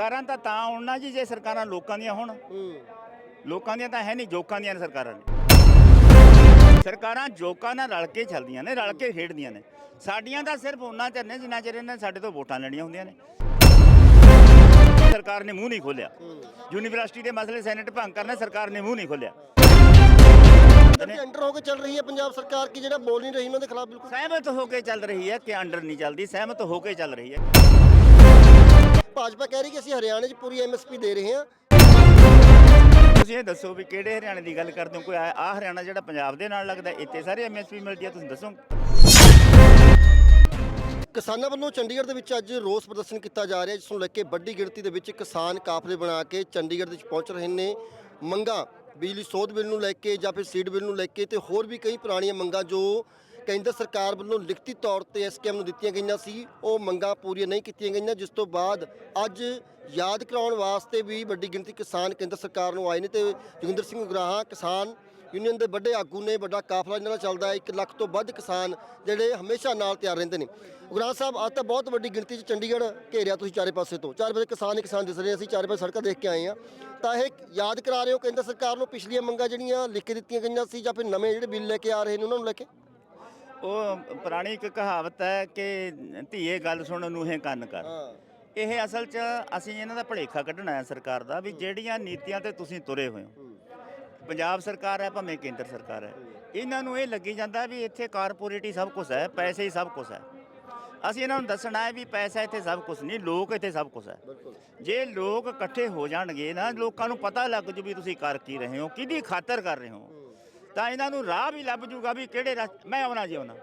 ਸਰਕਾਰਾਂ ਤਾਂ ਤਾਂ ਹੋਣਾ ਜੀ ਜੇ ਸਰਕਾਰਾਂ ਲੋਕਾਂ ਦੀਆਂ ਹੋਣ। ਲੋਕਾਂ ਦੀਆਂ ਤਾਂ ਹੈ ਨਹੀਂ ਜੋਕਾਂ ਦੀਆਂ ਨੇ ਸਰਕਾਰਾਂ ਨੇ। ਸਰਕਾਰਾਂ ਜੋਕਾਂ ਨਾਲ ਰਲ ਕੇ ਚੱਲਦੀਆਂ ਨੇ ਰਲ ਕੇ ਖੇਡਦੀਆਂ ਨੇ। ਸਾਡੀਆਂ ਤਾਂ ਸਿਰਫ ਉਹਨਾਂ ਚਿਰ ਨੇ ਜਿੰਨਾ ਚਿਰ ਇਹਨਾਂ ਸਾਡੇ ਤੋਂ ਵੋਟਾਂ ਲੈਣੀਆਂ ਹੁੰਦੀਆਂ ਨੇ। ਸਰਕਾਰ ਨੇ ਮੂੰਹ ਨਹੀਂ ਖੋਲਿਆ ਯੂਨੀਵਰਸਿਟੀ ਦੇ ਮਸਲੇ ਸੈਨੇਟ ਭੰਗ ਕਰਨਾ ਸਰਕਾਰ ਨੇ ਮੂੰਹ ਨਹੀਂ ਖੋਲਿਆ ਤੇ ਅੰਡਰ ਹੋ ਕੇ ਚੱਲ ਰਹੀ ਹੈ ਪੰਜਾਬ ਸਰਕਾਰ ਕੀ ਜਿਹੜਾ ਬੋਲ ਨਹੀਂ ਰਹੀ ਉਹਨਾਂ ਦੇ ਖਿਲਾਫ ਬਿਲਕੁਲ। ਸਹਿਮਤ ਹੋ ਕੇ ਚੱਲ ਰਹੀ ਹੈ ਕਿ ਅੰਡਰ ਨਹੀਂ ਚੱਲਦੀ ਸਹਿਮਤ ਹੋ ਕੇ ਚੱਲ ਰਹੀ ਹੈ। ਭਾਜਪਾ ਕਹਿ ਰਹੀ ਕਿ ਅਸੀਂ ਹਰਿਆਣੇ 'ਚ ਪੂਰੀ ਐਮਐਸਪੀ ਦੇ ਰਹੇ ਹਾਂ। ਤੁਸੀਂ ਇਹ ਦੱਸੋ ਵੀ ਕਿਹੜੇ ਹਰਿਆਣੇ ਦੀ ਗੱਲ ਕਰਦੇ ਹੋ? ਕੋਈ ਆ ਹਰਿਆਣਾ ਜਿਹੜਾ ਪੰਜਾਬ ਦੇ ਨਾਲ ਲੱਗਦਾ ਇੱਥੇ ਸਾਰੇ ਐਮਐਸਪੀ ਮਿਲਦੀ ਹੈ ਤੁਸੀਂ ਦੱਸੋ। ਕਿਸਾਨਾਂ ਵੱਲੋਂ ਚੰਡੀਗੜ੍ਹ ਦੇ ਵਿੱਚ ਅੱਜ ਰੋਸ ਪ੍ਰਦਰਸ਼ਨ ਕੀਤਾ ਜਾ ਰਿਹਾ ਜਿਸ ਨੂੰ ਲੈ ਕੇ ਵੱਡੀ ਗਿਣਤੀ ਦੇ ਵਿੱਚ ਕਿਸਾਨ ਕਾਫਲੇ ਬਣਾ ਕੇ ਚੰਡੀਗੜ੍ਹ ਦੇ ਵਿੱਚ ਪਹੁੰਚ ਰਹੇ ਨੇ। ਮੰਗਾਂ ਬਿਜਲੀ ਸੋਧ ਬਿੱਲ ਨੂੰ ਲੈ ਕੇ ਜਾਂ ਫਿਰ ਸੀਡ ਬਿੱਲ ਨੂੰ ਲੈ ਕੇ ਤੇ ਹੋਰ ਵੀ ਕਈ ਪੁਰਾਣੀਆਂ ਮੰਗਾਂ ਜੋ ਕੇਂਦਰ ਸਰਕਾਰ ਵੱਲੋਂ ਲਿਖਤੀ ਤੌਰ ਤੇ ਐਸਕੇਐਮ ਨੂੰ ਦਿੱਤੀਆਂ ਗਈਆਂ ਸੀ, ਉਹ ਮੰਗਾਂ ਪੂਰੀਆਂ ਨਹੀਂ ਕੀਤੀਆਂ ਗਈਆਂ। ਜਿਸ ਤੋਂ ਬਾਅਦ ਅੱਜ ਯਾਦ ਕਰਾਉਣ ਵਾਸਤੇ ਵੀ ਵੱਡੀ ਗਿਣਤੀ ਕਿਸਾਨ ਕੇਂਦਰ ਸਰਕਾਰ ਨੂੰ ਆਏ ਨੇ ਤੇ ਜੋਗਿੰਦਰ ਸਿੰਘ ਉਗਰਾਹਾਂ ਕਿਸਾਨ ਯੂਨੀਅਨ ਦੇ ਵੱਡੇ ਆਗੂ ਨੇ, ਵੱਡਾ ਕਾਫਲਾ ਇਹਨਾਂ ਨਾਲ ਚੱਲਦਾ ਹੈ। 1 ਲੱਖ ਤੋਂ ਵੱਧ ਕਿਸਾਨ ਜਿਹੜੇ ਹਮੇਸ਼ਾ ਨਾਲ ਤਿਆਰ ਰਹਿੰਦੇ ਨੇ। ਉਗਰਾਹ ਸਾਹਿਬ, ਅੱਜ ਤਾਂ ਬਹੁਤ ਵੱਡੀ ਗਿਣਤੀ 'ਚ ਚੰਡੀਗੜ੍ਹ ਘੇਰਿਆ ਤੁਸੀਂ ਚਾਰੇ ਪਾਸੇ ਤੋਂ। ਚਾਰੇ ਪਾਸੇ ਕਿਸਾਨ ਹੀ ਕਿਸਾਨ ਦਿਸ ਰਹੇ ਅਸੀਂ ਚਾਰੇ ਪਾਸੇ ਸੜਕਾਂ ਦੇਖ ਕੇ ਆਏ ਆ ਤਾਂ ਇਹ ਯਾਦ ਕਰਾ ਰਹੇ ਹੋ ਕੇਂਦਰ ਸਰਕਾਰ ਨੂੰ ਪਿਛਲੀਆਂ ਮੰਗਾਂ ਜਿਹੜੀਆਂ ਲਿਖ ਕੇ ਦਿੱਤੀਆਂ ਗਈਆਂ ਸੀ ਜਾਂ ਫਿਰ ਨਵੇਂ ਜਿਹੜੇ ਬਿੱਲ ਲੈ ਕੇ ਆ ਰਹੇ ਨੇ ਉਹਨਾਂ ਨੂੰ ਲੈ ਕੇ? ਉਹ ਪੁਰਾਣੀ ਇੱਕ ਕਹਾਵਤ ਹੈ ਕਿ ਧੀਏ ਗੱਲ ਸੁਣ ਨੂੰਹੇ ਕੰਨ ਕਰ। ਇਹ ਅਸਲ 'ਚ ਅਸੀਂ ਇਹਨਾਂ ਦਾ ਭਲੇਖਾ ਕੱਢਣਾ ਹੈ ਸਰਕਾਰ ਦਾ ਵੀ ਜਿਹੜੀਆਂ ਨੀਤੀਆਂ ਤੇ ਤੁਸੀਂ ਤੁਰੇ ਹੋਏ ਹੋ। ਪੰਜਾਬ ਸਰਕਾਰ ਹੈ ਭਾਵੇਂ ਕੇਂਦਰ ਸਰਕਾਰ ਹੈ। ਇਹਨਾਂ ਨੂੰ ਇਹ ਲੱਗੀ ਜਾਂਦਾ ਵੀ ਇੱਥੇ ਕਾਰਪੋਰੇਟ ਹੀ ਸਭ ਕੁਝ ਹੈ ਪੈਸੇ ਹੀ ਸਭ ਕੁਝ ਹੈ। ਅਸੀਂ ਇਹਨਾਂ ਨੂੰ ਦੱਸਣਾ ਹੈ ਵੀ ਪੈਸਾ ਇੱਥੇ ਸਭ ਕੁਝ ਨਹੀਂ ਲੋਕ ਇੱਥੇ ਸਭ ਕੁਝ ਹੈ। ਜੇ ਲੋਕ ਇਕੱਠੇ ਹੋ ਜਾਣਗੇ ਨਾ ਲੋਕਾਂ ਨੂੰ ਪਤਾ ਲੱਗ ਜੂ ਵੀ ਤੁਸੀਂ ਕਰ ਕੀ ਰਹੇ ਹੋ ਕਿਹਦੀ ਖਾਤਰ ਕਰ ਰਹੇ ਹੋ। ਤਾਂ ਇਹਨਾਂ ਨੂੰ ਰਾਹ ਵੀ ਲੱਭ ਜੂਗਾ ਵੀ ਕਿਹੜੇ ਰਾਹ ਮੈਂ ਆਉਣਾ ਜੀ ਆਉਣਾ।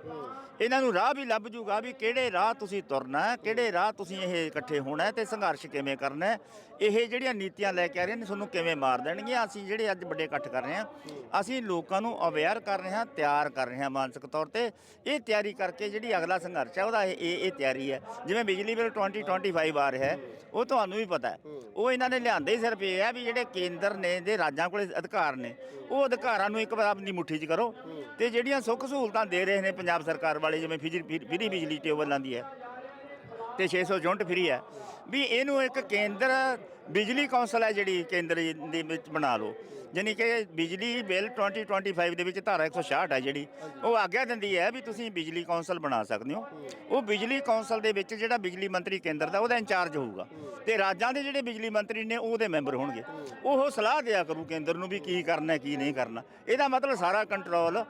ਇਹਨਾਂ ਨੂੰ ਰਾਹ ਵੀ ਲੱਭ ਜੂਗਾ ਵੀ ਕਿਹੜੇ ਰਾਹ ਤੁਸੀਂ ਤੁਰਨਾ ਕਿਹੜੇ ਰਾਹ ਤੁਸੀਂ ਇਹ ਇਕੱਠੇ ਹੋਣਾ ਹੈ ਤੇ ਸੰਘਰਸ਼ ਕਿਵੇਂ ਕਰਨਾ ਇਹ ਜਿਹੜੀਆਂ ਨੀਤੀਆਂ ਲੈ ਕੇ ਆ ਰਹੇ ਨੇ, ਤੁਹਾਨੂੰ ਕਿਵੇਂ ਮਾਰ ਦੇਣਗੀਆਂ? ਅਸੀਂ ਜਿਹੜੇ ਅੱਜ ਵੱਡੇ ਇਕੱਠ ਕਰ ਰਹੇ ਹਾਂ, ਅਸੀਂ ਲੋਕਾਂ ਨੂੰ ਅਵੇਅਰ ਕਰ ਰਹੇ ਹਾਂ, ਤਿਆਰ ਕਰ ਰਹੇ ਹਾਂ ਮਾਨਸਿਕ ਤੌਰ ਤੇ। ਇਹ ਤਿਆਰੀ ਕਰਕੇ ਜਿਹੜੀ ਅਗਲਾ ਸੰਘਰਸ਼ ਹੈ, ਉਹਦਾ ਇਹ ਇਹ ਇਹ ਤਿਆਰੀ ਹੈ। ਜਿਵੇਂ ਬਿਜਲੀ ਬਿੱਲ 2025 ਆ ਰਿਹਾ ਹੈ, ਉਹ ਤੁਹਾਨੂੰ ਵੀ ਪਤਾ ਹੈ। ਉਹ ਇਹਨਾਂ ਨੇ ਲਿਆਂਦੇ ਹੀ ਸਿਰਫ ਇਹ ਹੈ ਵੀ ਜਿਹੜੇ ਕੇਂਦਰ ਨੇ ਦੇ ਰਾਜਾਂ ਕੋਲੇ ਅਧਿਕਾਰ ਨੇ, ਉਹ ਅਧਿਕਾਰਾਂ ਨੂੰ ਇੱਕ ਵਾਰ ਆਪਣੀ ਮੁੱਠੀ 'ਚ ਕਰੋ ਤੇ ਜਿਹੜੀਆਂ ਸੁੱਖ ਸਹੂਲਤਾਂ ਦੇ ਰਹੇ ਨੇ ਪੰਜਾਬ ਸਰਕਾਰ ਵਾਲੇ, ਜਿਵੇਂ ਫਿਜੀ- ਫਿ- ਫਰੀ ਬਿਜਲੀ ਟੇਬਲ ਆਂਦੀ ਹੈ। ਤੇ 600 ਯੂਨਿਟ ਫਰੀ ਹੈ। ਵੀ ਇਹਨੂੰ ਇੱਕ ਕੇਂਦਰ, ਬਿਜਲੀ ਕੌਂਸਲ ਹੈ ਜਿਹੜੀ ਕੇਂਦਰ ਦੇ ਵਿੱਚ ਬਣਾ ਲਓ। ਜਾਣੀ ਕਿ ਬਿਜਲੀ ਬਿੱਲ 2025 ਦੇ ਵਿੱਚ ਧਾਰਾ 166 ਹੈ ਜਿਹੜੀ, ਉਹ ਆਗਿਆ ਦਿੰਦੀ ਹੈ ਵੀ ਤੁਸੀਂ ਬਿਜਲੀ ਕੌਂਸਲ ਬਣਾ ਸਕਦੇ ਹੋ। ਉਹ ਬਿਜਲੀ ਕੌਂਸਲ ਦੇ ਵਿੱਚ ਜਿਹੜਾ ਬਿਜਲੀ ਮੰਤਰੀ ਕੇਂਦਰ ਦਾ, ਉਹਦਾ ਇੰਚਾਰਜ ਹੋਊਗਾ। ਤੇ ਰਾਜਾਂ ਦੇ ਜਿਹੜੇ ਬਿਜਲੀ ਮੰਤਰੀ ਨੇ ਉਹਦੇ ਮੈਂਬਰ ਹੋਣਗੇ। ਉਹ ਸਲਾਹ ਦਿਆ ਕਰੂ ਕੇਂਦਰ ਨੂੰ ਵੀ ਕੀ ਕਰਨਾ ਕੀ ਨਹੀਂ ਕਰਨਾ। ਇਹਦਾ ਮਤਲਬ ਸਾਰਾ ਕੰਟਰੋਲ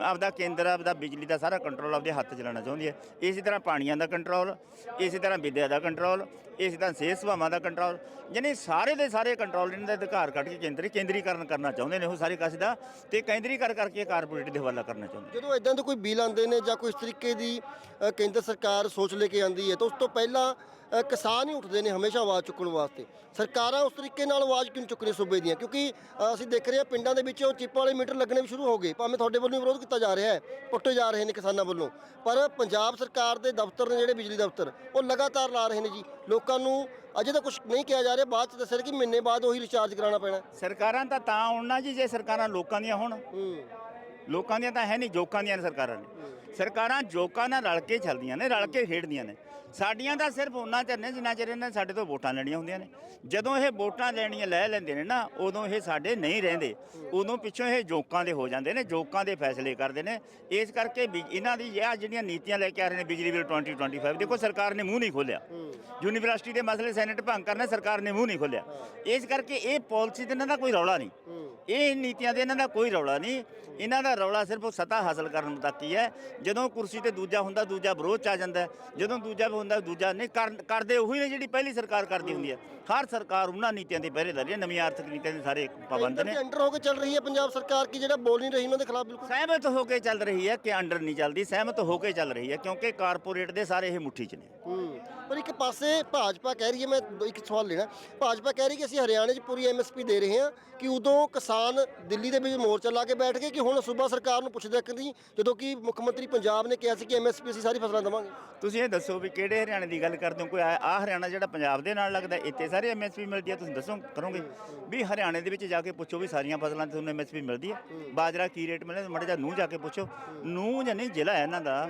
ਆਪਦਾ ਕੇਂਦਰ, ਆਪਦਾ ਬਿਜਲੀ ਦਾ ਸਾਰਾ ਕੰਟਰੋਲ ਆਪਦੇ ਹੱਥ 'ਚ ਲੈਣਾ ਚਾਹੁੰਦੀ ਹੈ। ਇਸੇ ਤਰ੍ਹਾਂ ਪਾਣੀਆਂ ਦਾ ਕੰਟਰੋਲ ਇਸੇ ਤਰ੍ਹਾਂ ਵਿੱਦਿਆ ਦਾ ਕੰਟਰੋਲ ਇਸੇ ਤਰ੍ਹਾਂ ਸਿਹਤ ਸੇਵਾਵਾਂ ਦਾ ਕੰਟਰੋਲ ਯਾਨੀ ਸਾਰੇ ਦੇ ਸਾਰੇ ਕੰਟਰੋਲ ਇਹਨਾਂ ਦਾ ਅਧਿਕਾਰ ਕੱਢ ਕੇ ਕੇਂਦਰੀ, ਕੇਂਦਰੀਕਰਨ ਕਰਨਾ ਚਾਹੁੰਦੇ ਨੇ ਉਹ ਸਾਰੇ ਕਾਸੇ ਦਾ ਤੇ ਕੇਂਦਰੀਕਰਨ ਕਰਕੇ ਕਾਰਪੋਰੇਟ ਦੇ ਹਵਾਲਾ ਕਰਨਾ ਚਾਹੁੰਦੇ ਜਦੋਂ ਇਦਾਂ ਦੇ ਕੋਈ ਬਿੱਲ ਆਉਂਦੇ ਨੇ ਜਾਂ ਕੋਈ ਇਸ ਤਰੀਕੇ ਦੀ ਕੇਂਦਰ ਸਰਕਾਰ ਸੋਚ ਲੈ ਕੇ ਆਂਦੀ ਹੈ ਤਾਂ ਉਸ ਤੋਂ ਪਹਿਲਾਂ ਕਿਸਾਨ ਹੀ ਉੱਠਦੇ ਨੇ ਹਮੇਸ਼ਾ ਆਵਾਜ਼ ਚੁੱਕਣ ਵਾਸਤੇ। ਸਰਕਾਰਾਂ ਉਸ ਤਰੀਕੇ ਨਾਲ ਆਵਾਜ਼ ਕਿਉਂ ਚੁੱਕ ਰਹੀਆਂ ਸੂਬੇ ਦੀਆਂ? ਕਿਉਂਕਿ ਅਸੀਂ ਦੇਖ ਰਹੇ ਹਾਂ ਪਿੰਡਾਂ ਦੇ ਵਿੱਚ ਉਹ ਚਿੱਪ ਵਾਲੇ ਮੀਟਰ ਲੱਗਣੇ ਵੀ ਸ਼ੁਰੂ ਹੋ ਗਏ। ਭਾਵੇਂ ਤੁਹਾਡੇ ਵੱਲੋਂ ਵਿਰੋਧ ਕੀਤਾ ਜਾ ਰਿਹਾ ਹੈ, ਪੁੱਟੇ ਜਾ ਰਹੇ ਨੇ ਕਿਸਾਨਾਂ ਵੱਲੋਂ। ਪਰ ਪੰਜਾਬ ਸਰਕਾਰ ਦੇ ਦਫ਼ਤਰ ਨੇ ਜਿਹੜੇ ਬਿਜਲੀ ਦਫ਼ਤਰ, ਉਹ ਲਗਾਤਾਰ ਲਾ ਰਹੇ ਨੇ ਜੀ। ਲੋਕਾਂ ਨੂੰ ਅਜੇ ਤਾਂ ਕੁਝ ਨਹੀਂ ਕਿਹਾ ਜਾ ਰਿਹਾ ਬਾਅਦ ਚ ਦੱਸਿਆ ਕਿ ਮਹੀਨੇ ਬਾਅਦ ਉਹੀ ਰਿਚਾਰਜ ਕਰਾਉਣਾ ਪੈਣਾ। ਸਰਕਾਰਾਂ ਤਾਂ ਤਾਂ ਹੋਣਾ ਜੀ ਜੇ ਸਰਕਾਰਾਂ ਲੋਕਾਂ ਦੀਆਂ ਹੋਣ। ਹੂੰ। ਲੋਕਾਂ ਦੀਆਂ ਤਾਂ ਹੈ ਨਹੀਂ ਜੋਕਾਂ ਦੀਆਂ ਨੇ ਸਰਕਾਰਾਂ ਨੇ। ਸਰਕਾਰਾਂ ਜੋਕਾਂ ਨਾਲ ਰਲ ਕੇ ਚੱਲਦੀਆਂ ਨੇ ਰਲ ਕੇ ਖੇਡਦੀਆਂ ਨੇ। ਸਾਡੀਆਂ ਤਾਂ ਸਿਰਫ ਉਹਨਾਂ ਚਿਰ ਨੇ ਜਿੰਨਾ ਚਿਰ ਇਹਨਾਂ ਨੇ ਸਾਡੇ ਤੋਂ ਵੋਟਾਂ ਲੈਣੀਆਂ ਹੁੰਦੀਆਂ ਨੇ। ਜਦੋਂ ਇਹ ਵੋਟਾਂ ਲੈਣੀਆਂ ਲੈ ਲੈਂਦੇ ਨੇ ਨਾ ਉਦੋਂ ਇਹ ਸਾਡੇ ਨਹੀਂ ਰਹਿੰਦੇ। ਉਦੋਂ ਪਿੱਛੋਂ ਇਹ ਜੋਕਾਂ ਦੇ ਹੋ ਜਾਂਦੇ ਨੇ ਜੋਕਾਂ ਦੇ ਫੈਸਲੇ ਕਰਦੇ ਨੇ। ਇਸ ਕਰਕੇ ਇਹਨਾਂ ਦੀ ਇਹ ਜਿਹੜੀਆਂ ਨੀਤੀਆਂ ਲੈ ਕੇ ਆ ਰਹੇ ਨੇ ਬਿਜਲੀ ਬਿੱਲ 2025 ਦੇਖੋ ਸਰਕਾਰ ਨੇ ਮੂੰਹ ਨਹੀਂ ਖੋਲਿਆ ਯੂਨੀਵਰਸਿਟੀ ਦੇ ਮਸਲੇ ਸੈਨੇਟ ਭੰਗ ਕਰਨਾ ਸਰਕਾਰ ਨੇ ਮੂੰਹ ਨਹੀਂ ਖੋਲਿਆ ਇਸ ਕਰਕੇ ਇਹ ਪਾਲਿਸੀ ਤੇ ਇਹਨਾਂ ਦਾ ਕੋਈ ਰੌਲਾ ਨਹੀਂ। ਇਹ ਨੀਤੀਆਂ ਦੇ ਇਹਨਾਂ ਦਾ ਕੋਈ ਰੌਲਾ ਨਹੀਂ। ਇਹਨਾਂ ਦਾ ਰੌਲਾ ਸਿਰਫ ਸੱਤਾ ਹਾਸਲ ਕਰਨ ਤੱਕ ਹੀ ਹੈ। ਜਦੋਂ ਕੁਰਸੀ ਤੇ ਦੂਜਾ ਹੁੰਦਾ ਦੂਜਾ ਵਿਰੋਧ ਚ ਆ ਜਾਂਦਾ। ਜਦੋਂ ਦੂਜਾ ਹੁੰਦਾ ਦੂਜਾ ਨਹੀਂ ਕਰ- ਕਰਦੇ ਉਹੀ ਨੇ ਜਿਹੜੀ ਪਹਿਲੀ ਸਰਕਾਰ ਕਰਦੀ ਹੁੰਦੀ ਹੈ। ਹਰ ਸਰਕਾਰ ਉਹਨਾਂ ਨੀਤੀਆਂ ਦੇ ਪਹਿਰੇਦਾਰੀ ਹੈ ਨਵੀਂ ਆਰਥਿਕ ਨੀਤੀਆਂ ਦੇ ਸਾਰੇ ਪਾਬੰਦ ਨੇ। ਅੰਡਰ ਹੋ ਕੇ ਚੱਲ ਰਹੀ ਹੈ ਪੰਜਾਬ ਸਰਕਾਰ ਕੀ ਜਿਹੜਾ ਬੋਲ ਨਹੀਂ ਰਹੀ ਉਹਨਾਂ ਦੇ ਖਿਲਾਫ ਬਿਲਕੁਲ। ਸਹਿਮਤ ਹੋ ਕੇ ਚੱਲ ਰਹੀ ਹੈ ਕਿ ਅੰਡਰ ਨਹੀਂ ਚੱਲਦੀ ਸਹਿਮਤ ਹੋ ਕੇ ਚੱਲ ਰਹੀ ਹੈ ਕਿਉਂਕਿ ਕਾਰਪੋਰੇਟ ਦੇ ਸਾਰੇ ਇਹ ਮੁੱਠੀ 'ਚ ਨੇ। ਹੂੰ। ਪਰ ਇੱਕ ਪਾਸੇ ਭਾਜਪਾ ਕਹਿ ਰਹੀ ਹੈ, ਮੈਂ ਇੱਕ ਸਵਾਲ ਲੈਣਾ, ਭਾਜਪਾ ਕਹਿ ਰਹੀ ਕਿ ਅਸੀਂ ਹਰਿਆਣੇ 'ਚ ਪੂਰੀ ਐਮਐਸਪੀ ਦੇ ਰਹੇ ਹਾਂ ਕਿ ਉਦੋਂ ਕਿਸਾਨ ਦਿੱਲੀ ਦੇ ਵਿੱਚ ਮੋਰਚਾ ਲਾ ਕੇ ਬੈਠ ਗਏ ਕਿ ਹੁਣ ਸੂਬਾ ਸਰਕਾਰ ਨੂੰ ਪੁੱਛਦੇ ਕਿ ਨਹੀਂ ਜਦੋਂ ਕਿ ਮੁੱਖ ਮੰਤਰੀ ਪੰਜਾਬ ਨੇ ਕਿਹਾ ਸੀ ਕਿ ਐਮਐਸਪੀ ਅਸੀਂ ਸਾਰੀ ਫਸਲਾਂ ਦੇਵਾਂਗੇ। ਤੁਸੀਂ ਇਹ ਦੱਸੋ ਵੀ ਕਿਹੜੇ ਹਰਿਆਣੇ ਦੀ ਗੱਲ ਕਰਦੇ ਹੋ? ਕੋਈ ਆ ਆਹ ਹਰਿਆਣਾ ਜਿਹੜਾ ਪੰਜਾਬ ਦੇ ਨਾਲ ਲੱਗਦਾ, ਇੱਥੇ ਸਾਰੇ ਐਮਐਸਪੀ ਮਿਲਦੀ ਹੈ ਤੁਸੀਂ ਦੱਸੋ ਕਰੋਗੇ? ਵੀ ਹਰਿਆਣੇ ਦੇ ਵਿੱਚ ਜਾ ਕੇ ਪੁੱਛੋ ਵੀ ਸਾਰੀਆਂ ਫਸਲਾਂ ਤੇ ਤੁਹਾਨੂੰ ਐਮਐਸਪੀ ਮਿਲਦੀ ਹੈ ਬਾਜਰਾ ਕੀ ਰੇਟ ਮਿਲਦਾ? ਮੜੇ ਜਾ ਨੂੰ ਜਾ ਕੇ ਪੁੱਛੋ। ਨੂੰ ਜਾਂ ਨਹੀਂ ਜ਼ਿਲ੍ਹਾ ਹੈ ਇਹਨਾਂ ਦਾ।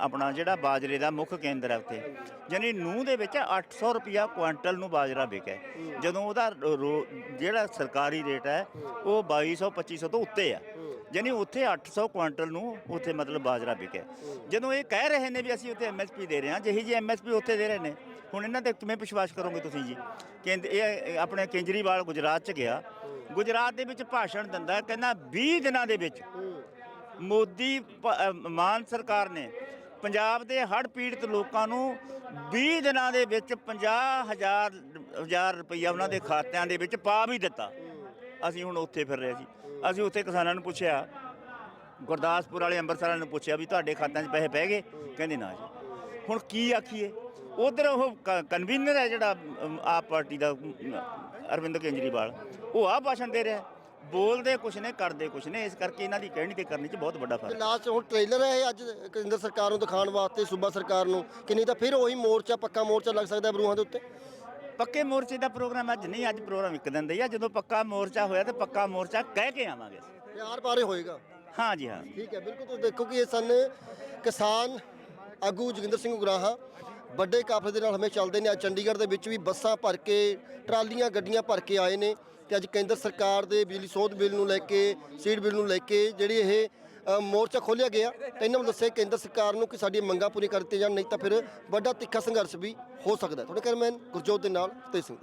ਆਪਣਾ ਜਿਹੜਾ ਬਾਜਰੇ ਦਾ ਮੁੱਖ ਕੇਂਦਰ ਹੈ ਉੱਥੇ। ਯਾਨੀ ਨੂੰ ਦੇ ਵਿੱਚ 800 ਰੁਪਿਆ ਕੁਇੰਟਲ ਨੂੰ ਬਾਜਰਾ ਵਿਕਿਆ ਜਦੋਂ ਉਹਦਾ ਰੋ- ਜਿਹੜਾ ਸਰਕਾਰੀ ਰੇਟ ਹੈ, ਉਹ 2200 2500 ਤੋਂ ਉੱਤੇ ਆ। ਯਾਨੀ ਉੱਥੇ 800 ਕੁਇੰਟਲ ਨੂੰ ਉੱਥੇ ਮਤਲਬ ਬਾਜਰਾ ਵਿਕਿਆ ਜਦੋਂ ਇਹ ਕਹਿ ਰਹੇ ਨੇ ਵੀ ਅਸੀਂ ਉੱਥੇ ਐਮਐਸਪੀ ਦੇ ਰਹੇ ਹਾਂ, ਜਿਹੀ ਜੀ ਐਮਐਸਪੀ ਉੱਥੇ ਦੇ ਰਹੇ ਨੇ, ਹੁਣ ਇਹਨਾਂ ਤੇ ਕਿਵੇਂ ਵਿਸ਼ਵਾਸ ਕਰੋਗੇ ਤੁਸੀਂ ਜੀ? ਕਹਿੰਦੇ ਇਹ ਆਪਣੇ ਕੇਜਰੀਵਾਲ ਗੁਜਰਾਤ ਚ ਗਿਆ। ਗੁਜਰਾਤ ਦੇ ਵਿੱਚ ਭਾਸ਼ਣ ਦਿੰਦਾ ਕਹਿੰਦਾ 20 ਦਿਨਾਂ ਦੇ ਵਿੱਚ ਮੋਦੀ ਮਾਨ ਸਰਕਾਰ ਨੇ ਪੰਜਾਬ ਦੇ ਹੜ੍ਹ ਪੀੜਤ ਲੋਕਾਂ ਨੂੰ 20 ਦਿਨਾਂ ਦੇ ਵਿੱਚ 50000 ਹਜ਼ਾਰ ਰੁਪਈਆ ਉਹਨਾਂ ਦੇ ਖਾਤਿਆਂ ਦੇ ਵਿੱਚ ਪਾ ਵੀ ਦਿੱਤਾ। ਅਸੀਂ ਹੁਣ ਉੱਥੇ ਫਿਰ ਰਹੇ ਸੀ। ਅਸੀਂ ਉੱਥੇ ਕਿਸਾਨਾਂ ਨੂੰ ਪੁੱਛਿਆ, ਗੁਰਦਾਸਪੁਰ ਵਾਲੇ ਅੰਮ੍ਰਿਤਸਰ ਵਾਲਿਆਂ ਨੂੰ ਪੁੱਛਿਆ ਵੀ ਤੁਹਾਡੇ ਖਾਤਿਆਂ 'ਚ ਪੈਸੇ ਪੈ ਗਏ? ਕਹਿੰਦੇ ਨਾ ਜੀ। ਹੁਣ ਕੀ ਆਖੀਏ? ਉਧਰ ਉਹ ਕਨਵੀਨਰ ਹੈ ਜਿਹੜਾ ਆਪ ਪਾਰਟੀ ਦਾ, ਅਰਵਿੰਦ ਕੇਜਰੀਵਾਲ। ਉਹ ਆ ਭਾਸ਼ਣ ਦੇ ਰਿਹਾ। ਬੋਲਦੇ ਕੁਛ ਨੇ ਕਰਦੇ ਕੁਛ ਨੇ ਇਸ ਕਰਕੇ ਇਹਨਾਂ ਦੀ ਕਹਿਣੀ ਤੇ ਕਰਨੀ 'ਚ ਬਹੁਤ ਵੱਡਾ ਫ਼ਰਕ ਹੈ। ਲਾਸਟ ਹੁਣ ਟ੍ਰੇਲਰ ਹੈ ਇਹ ਅੱਜ ਕੇਂਦਰ ਸਰਕਾਰ ਨੂੰ ਦਿਖਾਉਣ ਵਾਸਤੇ ਸੂਬਾ ਸਰਕਾਰ ਨੂੰ। ਕਿ ਨਹੀਂ ਤਾਂ ਫਿਰ ਉਹੀ ਮੋਰਚਾ ਪੱਕਾ ਮੋਰਚਾ ਲੱਗ ਸਕਦਾ ਬਰੂਹਾਂ ਦੇ ਉੱਤੇ? ਪੱਕੇ ਮੋਰਚੇ ਦਾ ਪ੍ਰੋਗਰਾਮ ਅੱਜ ਨਹੀਂ ਅੱਜ ਪ੍ਰੋਗਰਾਮ ਇੱਕ ਦਿਨ ਦਾ ਹੀ ਆ। ਜਦੋਂ ਪੱਕਾ ਮੋਰਚਾ ਹੋਇਆ ਤੇ ਪੱਕਾ ਮੋਰਚਾ ਕਹਿ ਕੇ ਆਵਾਂਗੇ ਅਸੀਂ। ਪਿਆਰ ਬਾਰੇ ਹੋਏਗਾ? ਹਾਂ ਜੀ ਹਾਂ। ਠੀਕ ਹੈ ਬਿਲਕੁਲ ਤੁਸੀਂ ਦੇਖੋ ਕਿ ਇਹ ਸਨ ਕਿਸਾਨ ਆਗੂ ਜੋਗਿੰਦਰ ਸਿੰਘ ਉਗਰਾਹਾਂ। ਵੱਡੇ ਕਾਫਲੇ ਦੇ ਨਾਲ ਹਮੇ ਚੱਲਦੇ ਨੇ। ਅੱਜ ਚੰਡੀਗੜ੍ਹ ਦੇ ਵਿੱਚ ਵੀ ਬੱਸਾਂ ਭਰ ਕੇ ਟਰਾਲੀਆਂ ਗੱਡੀਆਂ ਭਰ ਕੇ ਆਏ ਨੇ। ਤੇ ਅੱਜ ਕੇਂਦਰ ਸਰਕਾਰ ਦੇ ਬਿਜਲੀ ਸੋਧ ਬਿੱਲ ਨੂੰ ਲੈ ਕੇ ਸੀਡ ਬਿੱਲ ਨੂੰ ਲੈ ਕੇ ਜਿਹੜੀ ਇਹ ਅ, ਮੋਰਚਾ ਖੋਲ੍ਹਿਆ ਗਿਆ ਤੇ ਇਹਨਾਂ ਨੂੰ ਦੱਸਿਆ ਕੇਂਦਰ ਸਰਕਾਰ ਨੂੰ ਕਿ ਸਾਡੀਆਂ ਮੰਗਾਂ ਪੂਰੀਆਂ ਕਰ ਦਿੱਤੀਆਂ ਜਾਣ ਨਹੀਂ ਤਾਂ ਫਿਰ ਵੱਡਾ ਤਿੱਖਾ ਸੰਘਰਸ਼ ਵੀ ਹੋ ਸਕਦਾ ਹੈ। ਤੁਹਾਡੇ ਕੈਮਰਾਮੈਨ ਗੁਰਜੋਤ ਦੇ ਨਾਲ ਤੇ ਸਿੰਘ।